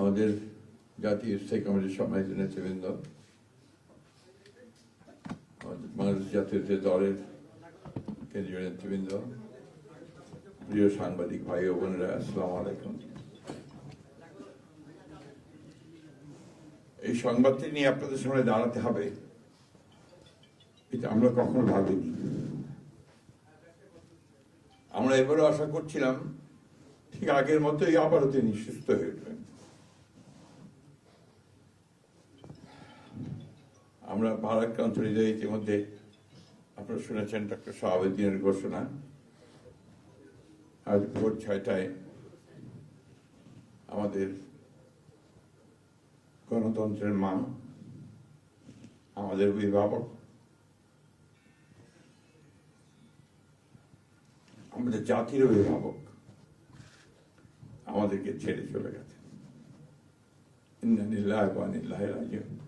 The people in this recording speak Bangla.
আমাদের জাতীয় স্থায়ী কমিটির সম্মানিত নেতৃবৃন্দ বাংলাদেশ জাতীয় দলের কেন্দ্রীয় নেতৃবৃন্দ, প্রিয় সাংবাদিক ভাই ও বোনেরা, আসসালামু আলাইকুম। এই সংবাদটি নিয়ে আপনাদের সামনে দাঁড়াতে হবে, এটা আমরা কখনো ভাবিনি। আমরা এবারও আশা করছিলাম, ঠিক আগের মতোই আবারও তিনি সুস্থ হয়ে উঠবেন। আমরা ভারাক্রান্ত হৃদয়ে ইতিমধ্যে আপনারা শুনেছেন ডক্টর শাহাবুদ্দিনের ঘোষণা আজ ভোর ছয়টায় আমাদের গণতন্ত্রের মা আমাদের অভিভাবক, আমাদের জাতির অভিভাবক আমাদেরকে ছেড়ে চলে গেছে ইন্নানিল্লাহ ওয়া ইন্না ইলাইহি রাজিউন।